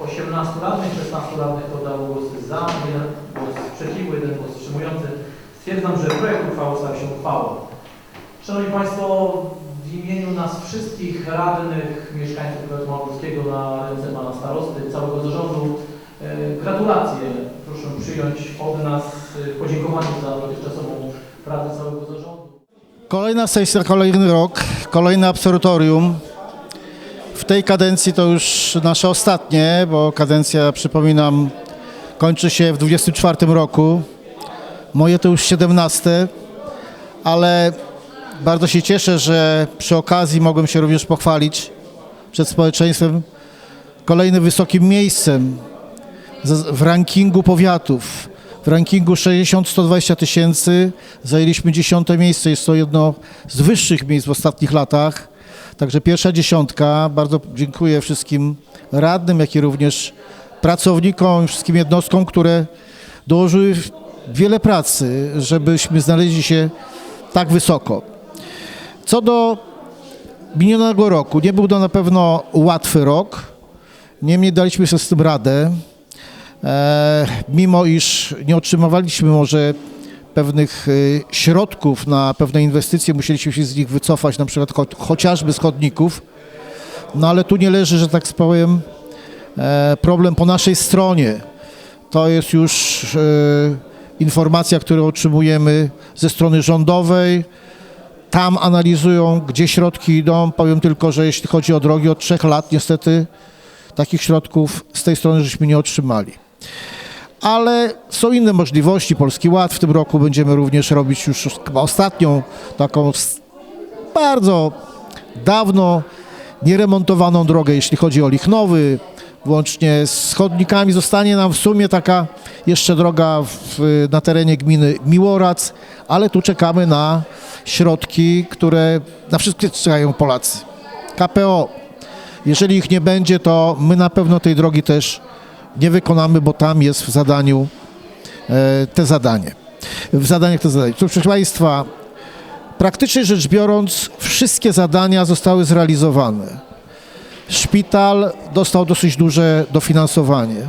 W głosowaniu wzięło udział 18 radnych, 16 radnych oddało głosy za, jeden głos przeciwny, jeden głos wstrzymujący. Stwierdzam, że projekt uchwały stał się uchwałą. Szanowni Państwo, w imieniu nas wszystkich radnych, mieszkańców powiatu malborskiego na ręce Pana Starosty, całego zarządu, e, gratulacje. Proszę przyjąć od nas e, podziękowanie za dotychczasową pracę całego zarządu. Kolejna sesja, kolejny rok, kolejne absolutorium. W tej kadencji to już nasze ostatnie, bo kadencja, przypominam, kończy się w 24 roku. Moje to już 17, ale bardzo się cieszę, że przy okazji mogłem się również pochwalić przed społeczeństwem kolejnym wysokim miejscem w rankingu powiatów. W rankingu 60-120 tysięcy zajęliśmy dziesiąte miejsce. Jest to jedno z wyższych miejsc w ostatnich latach. Także pierwsza dziesiątka. Bardzo dziękuję wszystkim radnym, jak i również pracownikom, wszystkim jednostkom, które dołożyły wiele pracy, żebyśmy znaleźli się tak wysoko. Co do minionego roku, nie był to na pewno łatwy rok. Niemniej daliśmy sobie z tym radę. E, mimo iż nie otrzymywaliśmy może pewnych y, środków na pewne inwestycje, musieliśmy się z nich wycofać, na przykład cho chociażby z chodników. No ale tu nie leży, że tak powiem, e, problem po naszej stronie. To jest już e, informacja, którą otrzymujemy ze strony rządowej. Tam analizują, gdzie środki idą. Powiem tylko, że jeśli chodzi o drogi od trzech lat, niestety takich środków z tej strony żeśmy nie otrzymali. Ale są inne możliwości. Polski Ład w tym roku będziemy również robić już chyba ostatnią taką bardzo dawno nieremontowaną drogę, jeśli chodzi o Lichnowy. Włącznie z chodnikami zostanie nam w sumie taka jeszcze droga w, na terenie gminy Miłorac, ale tu czekamy na środki, które na wszystkie czekają Polacy. KPO jeżeli ich nie będzie, to my na pewno tej drogi też nie wykonamy, bo tam jest w zadaniu e, te zadanie. W zadaniach te zadanie. Proszę Państwa, praktycznie rzecz biorąc, wszystkie zadania zostały zrealizowane. Szpital dostał dosyć duże dofinansowanie.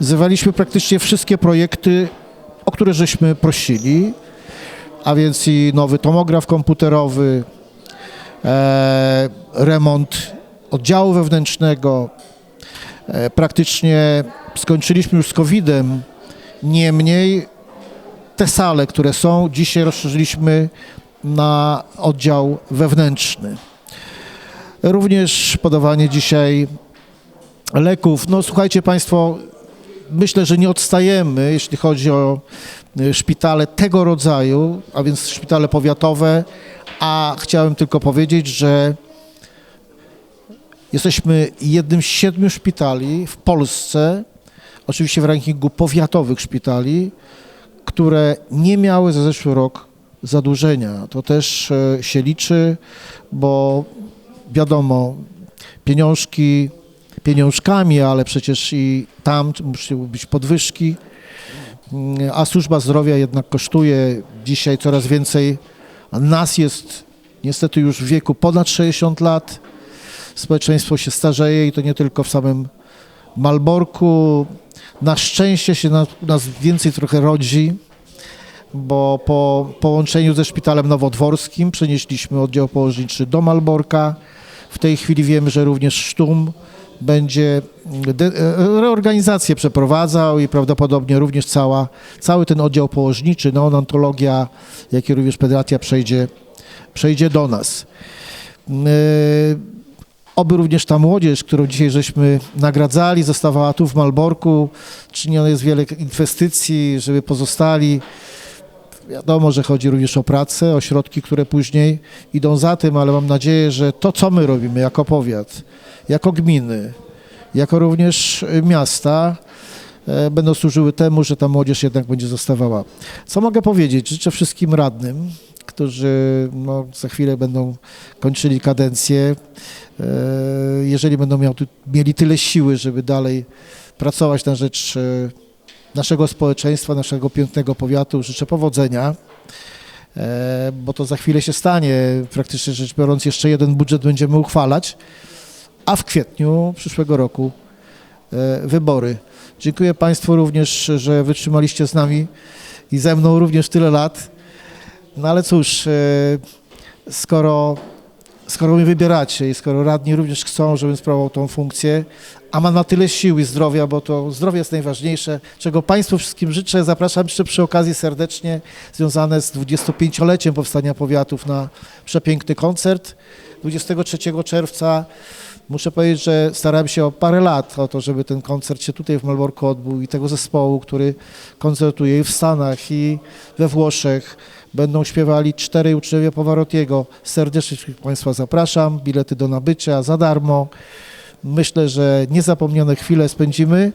Zrywaliśmy praktycznie wszystkie projekty, o które żeśmy prosili, a więc i nowy tomograf komputerowy, e, remont oddziału wewnętrznego. E, praktycznie skończyliśmy już z COVID-em. Niemniej te sale, które są, dzisiaj rozszerzyliśmy na oddział wewnętrzny. Również podawanie dzisiaj leków. No słuchajcie Państwo, myślę, że nie odstajemy, jeśli chodzi o y, szpitale tego rodzaju, a więc szpitale powiatowe, a chciałem tylko powiedzieć, że jesteśmy jednym z siedmiu szpitali w Polsce, oczywiście w rankingu powiatowych szpitali, które nie miały za zeszły rok zadłużenia. To też e, się liczy, bo wiadomo, pieniążki pieniążkami, ale przecież i tam muszą być podwyżki, Mm, a służba zdrowia jednak kosztuje dzisiaj coraz więcej. Nas jest niestety już w wieku ponad 60 lat. Społeczeństwo się starzeje i to nie tylko w samym Malborku. Na szczęście się nas, nas więcej trochę rodzi, bo po połączeniu ze szpitalem nowodworskim przenieśliśmy oddział położniczy do Malborka. W tej chwili wiemy, że również Sztum będzie de- e, reorganizację przeprowadzał i prawdopodobnie również cała, cały ten oddział położniczy, neonatologia, jak i również pediatria przejdzie, przejdzie do nas. Yy, Oby również ta młodzież, którą dzisiaj żeśmy nagradzali, zostawała tu w Malborku. Czyniono jest wiele inwestycji, żeby pozostali. Wiadomo, że chodzi również o pracę, o środki, które później idą za tym, ale mam nadzieję, że to, co my robimy jako powiat, jako gminy, jako również miasta, e, będą służyły temu, że ta młodzież jednak będzie zostawała. Co mogę powiedzieć? Życzę wszystkim radnym, którzy no, za chwilę będą kończyli kadencję, e, jeżeli będą miał, mieli tyle siły, żeby dalej pracować na rzecz e, naszego społeczeństwa, naszego pięknego powiatu. Życzę powodzenia, e, bo to za chwilę się stanie. Praktycznie rzecz biorąc, jeszcze jeden budżet będziemy uchwalać, a w kwietniu przyszłego roku wybory. Dziękuję Państwu również, że wytrzymaliście z nami i ze mną również tyle lat. No ale cóż, e, skoro, skoro mnie wybieracie i skoro radni również chcą, żebym sprawował tą funkcję, a mam na tyle sił i zdrowia, bo to zdrowie jest najważniejsze, czego Państwu wszystkim życzę. Zapraszam jeszcze przy okazji serdecznie związane z 25-leciem powstania powiatów na przepiękny koncert 23 czerwca. Muszę powiedzieć, że starałem się o parę lat o to, żeby ten koncert się tutaj w Malborku odbył i tego zespołu, który koncertuje i w Stanach, i we Włoszech. Będą śpiewali czterej uczniowie Pavarottiego. Serdecznie Państwa zapraszam. Bilety do nabycia za darmo. Myślę, że niezapomniane chwile spędzimy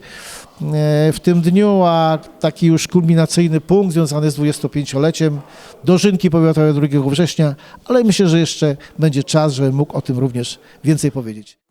e, w tym dniu, a taki już kulminacyjny punkt związany z 25-leciem dożynki powiatowe 2 września, ale myślę, że jeszcze będzie czas, żebym mógł o tym również więcej powiedzieć.